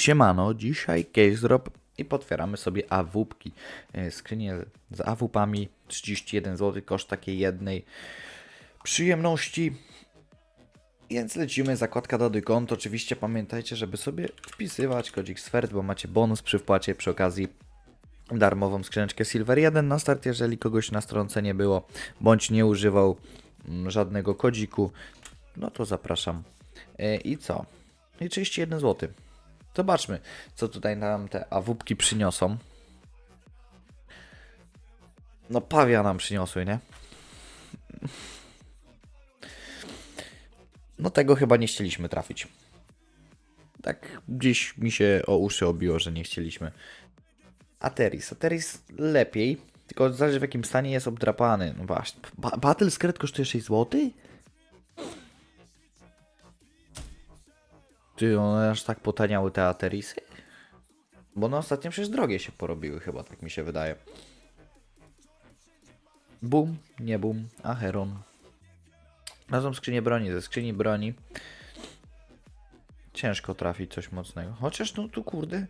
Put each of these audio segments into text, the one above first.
Siemano, dzisiaj case drop i potwieramy sobie awupki. E, Skrzynie z awupami 31 zł, koszt takiej jednej przyjemności. Więc lecimy, zakładka do konto. Oczywiście pamiętajcie, żeby sobie wpisywać kodzik SFERT, bo macie bonus przy wpłacie przy okazji darmową skrzyneczkę Silver 1 na start, jeżeli kogoś na stronce nie było, bądź nie używał mm, żadnego kodziku, no to zapraszam. E, I co? I 31 zł. Zobaczmy, co tutaj nam te awupki przyniosą. No pawia nam przyniosły, nie? No tego chyba nie chcieliśmy trafić. Tak gdzieś mi się o uszy obiło, że nie chcieliśmy. Ateris. Ateris lepiej, tylko zależy w jakim stanie jest obdrapany. No właśnie. Ba Battle Secret kosztuje 6 zł? Ty, one aż tak potaniały te Aterisy? Bo one ostatnio przecież drogie się porobiły chyba, tak mi się wydaje. Bum, nie bum, Acheron. Znalazłem skrzynię broni, ze skrzyni broni ciężko trafić coś mocnego. Chociaż no tu kurde,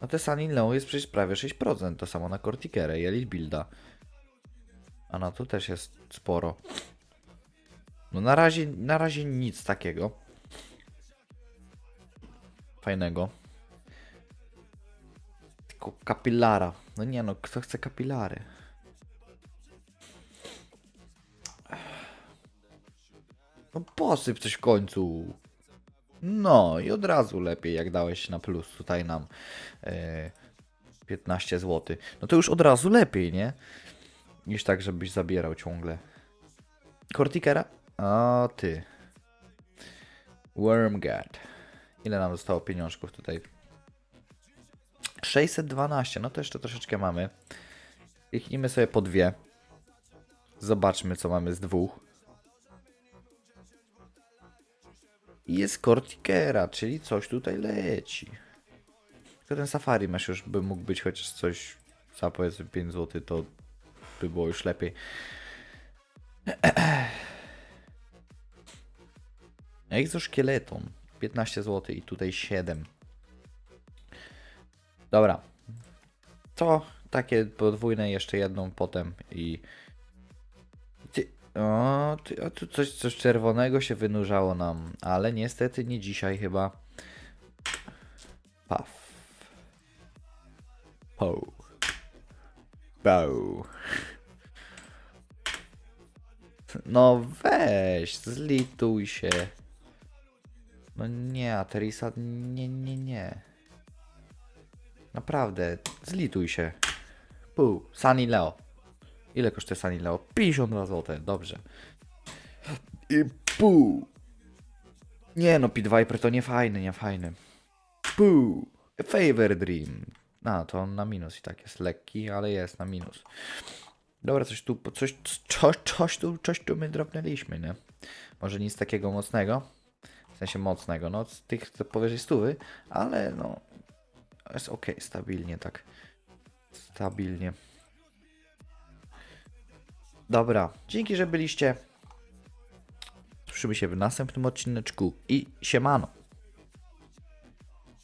na te Sunny Leon jest przecież prawie 6%, to samo na Cortikerę i Elite Builda. A na to też jest sporo. No na razie, na razie nic takiego. Fajnego. Tylko kapilara. No nie no, kto chce kapilary? No posyp coś w końcu. No i od razu lepiej, jak dałeś na plus tutaj nam e, 15 zł. No to już od razu lepiej, nie? Niż tak, żebyś zabierał ciągle. Cortikera? A ty. Wormgat. Ile nam zostało pieniążków tutaj? 612, no to jeszcze troszeczkę mamy. Kliknijmy sobie po dwie. Zobaczmy, co mamy z dwóch. I jest Cortikera, czyli coś tutaj leci. Tylko ten Safari masz już by mógł być chociaż coś za powiedzmy 5 zł, to by było już lepiej. Exoszkieleton 15 zł i tutaj 7. Dobra. To takie podwójne jeszcze jedną potem i ty, o, ty, o, tu coś, coś czerwonego się wynurzało nam, ale niestety nie dzisiaj chyba. Paf. Po. Bow. No weź, zlituj się. No nie, Aterisa, nie, nie, nie. Naprawdę, zlituj się. Pu, Sunny Leo. Ile kosztuje Sunny Leo? 52 zł, dobrze. I pu. Nie no, Pit Viper to nie fajny, nie fajny. Pu. Favor Dream. A, to on na minus i tak jest lekki, ale jest na minus. Dobra, coś tu, coś, coś, coś tu, coś tu my dropnęliśmy, nie? Może nic takiego mocnego. W sensie mocnego, no z tych powyżej stówy, ale no jest ok, stabilnie tak. Stabilnie. Dobra, dzięki, że byliście. Słyszymy się w następnym odcineczku i siemano.